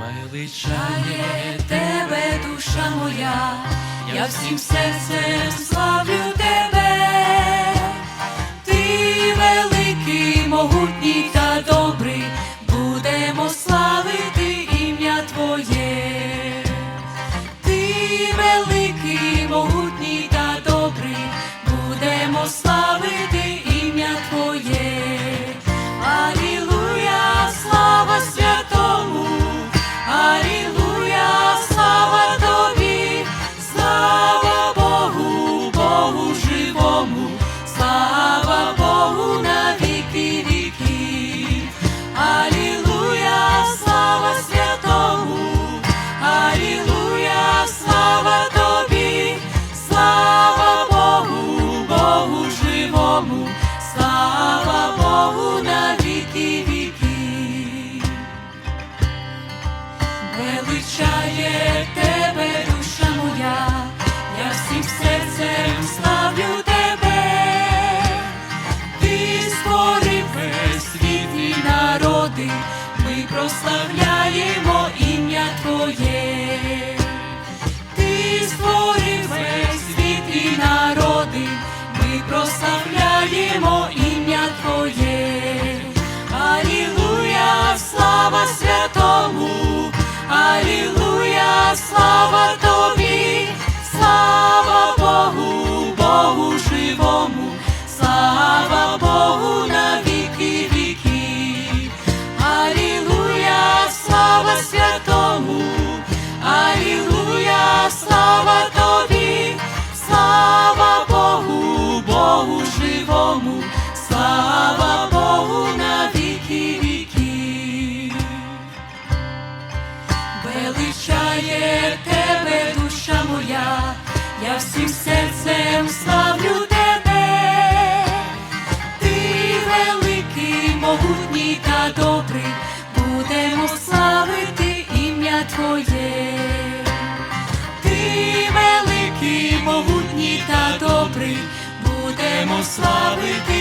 величає тебе, душа моя, я всім серцем славлю слава Богу прославляємо ім'я Твоє. Ти створив весь світ і народи, ми прославляємо ім'я Твоє. Алілуя, слава святому, Алілуя, слава Тобі, слава Богу, Богу живому, слава слава Богу на віки віків. Величає тебе, душа моя, я всім серцем славлю тебе. Ти великий, могутній та добрий, будемо славити ім'я Твоє. Ти великий, могутній та добрий, будемо славити